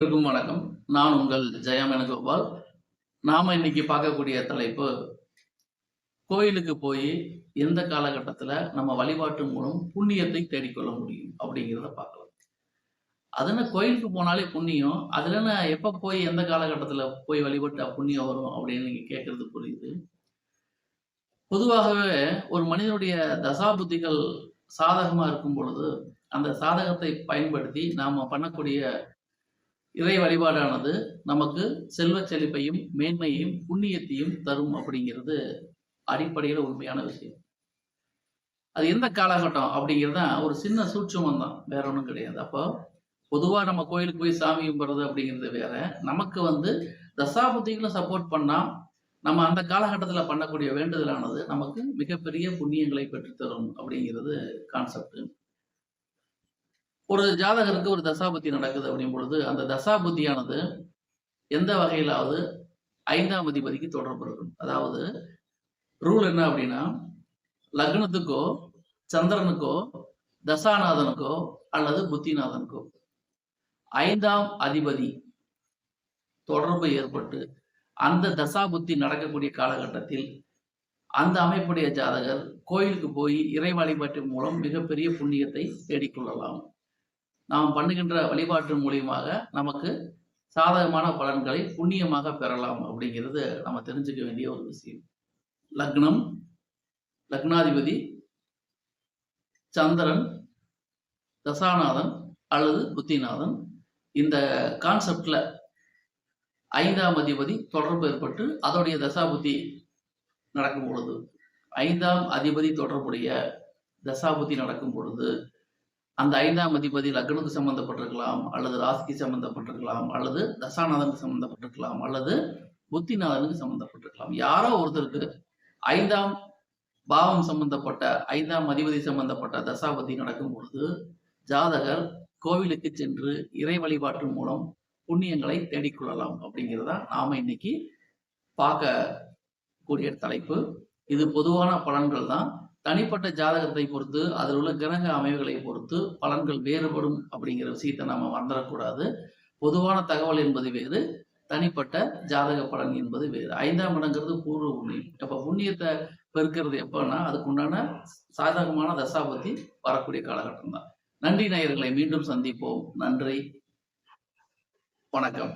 அனைவருக்கும் வணக்கம். நான் உங்கள் ஜெயா மேனகோபால் நாம இன்னைக்கு பார்க்கக்கூடிய தலைப்பு கோயிலுக்கு போய் எந்த காலகட்டத்துல நம்ம வழிபாட்டு மூலம் புண்ணியத்தை தேடிக்கொள்ள முடியும் அப்படிங்கிறத பார்க்கலாம். அது கோயிலுக்கு போனாலே புண்ணியம் அதுல நான் எப்ப போய் எந்த காலகட்டத்துல போய் வழிபட்டா புண்ணியம் வரும் அப்படின்னு நீங்க கேட்கறது புரியுது. பொதுவாகவே ஒரு மனிதனுடைய தசாபுத்திகள் சாதகமா இருக்கும் பொழுது அந்த சாதகத்தை பயன்படுத்தி நாம பண்ணக்கூடிய இறை வழிபாடானது நமக்கு செல்வ செழிப்பையும் மேன்மையையும் புண்ணியத்தையும் தரும் அப்படிங்கிறது அடிப்படையில் உண்மையான விஷயம். அது எந்த காலகட்டம் அப்படிங்கிறது தான் ஒரு சின்ன சூட்சமம் தான். வேற ஒன்றும் கிடையாது. அப்போ பொதுவாக நம்ம கோயிலுக்கு போய் சாமி கும்பிட்றது அப்படிங்கிறது வேற. நமக்கு வந்து தசாபுத்திகளும் சப்போர்ட் பண்ணால் நம்ம அந்த காலகட்டத்தில் பண்ணக்கூடிய வேண்டுதலானது நமக்கு மிகப்பெரிய புண்ணியங்களை பெற்றுத்தரும் அப்படிங்கிறது கான்செப்ட் ஒரு ஜாதகருக்கு ஒரு தசாபுத்தி நடக்குது அப்படிங்கும் பொழுது அந்த தசாபுத்தியானது எந்த வகையிலாவது ஐந்தாம் அதிபதிக்கு தொடர்பு இருக்கும். அதாவது ரூல் என்ன அப்படின்னா லக்னத்துக்கோ சந்திரனுக்கோ தசாநாதனுக்கோ அல்லது புத்திநாதனுக்கோ ஐந்தாம் அதிபதி தொடர்பு ஏற்பட்டு அந்த தசாபுத்தி நடக்கக்கூடிய காலகட்டத்தில் அந்த அமைப்புடைய ஜாதகர் கோயிலுக்கு போய் இறை வழிபாட்டின் மூலம் மிகப்பெரிய புண்ணியத்தை தேடிக்கொள்ளலாம். நாம் பண்ணுகின்ற வழிபாட்டு மூலியமாக நமக்கு சாதகமான பலன்களை புண்ணியமாக பெறலாம் அப்படிங்கிறது நம்ம தெரிஞ்சுக்க வேண்டிய ஒரு விஷயம். லக்னம் லக்னாதிபதி சந்திரன் தசாநாதன் அல்லது புத்திநாதன். இந்த கான்செப்டில் ஐந்தாம் அதிபதி தொடர்பு ஏற்பட்டு அதோடைய தசாபுத்தி நடக்கும் பொழுது ஐந்தாம் அதிபதி தொடர்புடைய தசாபுத்தி நடக்கும் பொழுது அந்த ஐந்தாம் அதிபதி லக்னத்துக்கு சம்பந்தப்பட்டிருக்கலாம் அல்லது ராசிக்கு சம்பந்தப்பட்டிருக்கலாம் அல்லது தசாநாதனுக்கு சம்பந்தப்பட்டிருக்கலாம் அல்லது புத்திநாதனுக்கு சம்பந்தப்பட்டிருக்கலாம். யாரோ ஒருத்தருக்கு ஐந்தாம் பாவம் சம்பந்தப்பட்ட ஐந்தாம் அதிபதி சம்பந்தப்பட்ட தசாபதி நடக்கும் பொழுது ஜாதகர் கோவிலுக்கு சென்று இறை வழிபாட்டு மூலம் புண்ணியங்களை தேடிக்கொள்ளலாம் அப்படிங்கிறதா நாம இன்னைக்கு பார்க்க கூடிய தலைப்பு. இது பொதுவான பலன்கள் தான். தனிப்பட்ட ஜாதகத்தை பொறுத்து அதில் உள்ள கிரக அமைவுகளை பொறுத்து பலன்கள் வேறுபடும் அப்படிங்கிற விஷயத்தை நாம் மறந்துடக்கூடாது. பொதுவான தகவல் என்பது வேறு தனிப்பட்ட ஜாதக பலன் என்பது வேறு. ஐந்தாம் இடங்கிறது பூர்வ புண்ணியம். அப்போ புண்ணியத்தை பெருக்கிறது எப்போன்னா அதுக்குண்டான சாதகமான தசாபத்தி வரக்கூடிய காலகட்டம் தான். நன்றி நேயர்களை மீண்டும் சந்திப்போம். நன்றி. வணக்கம்.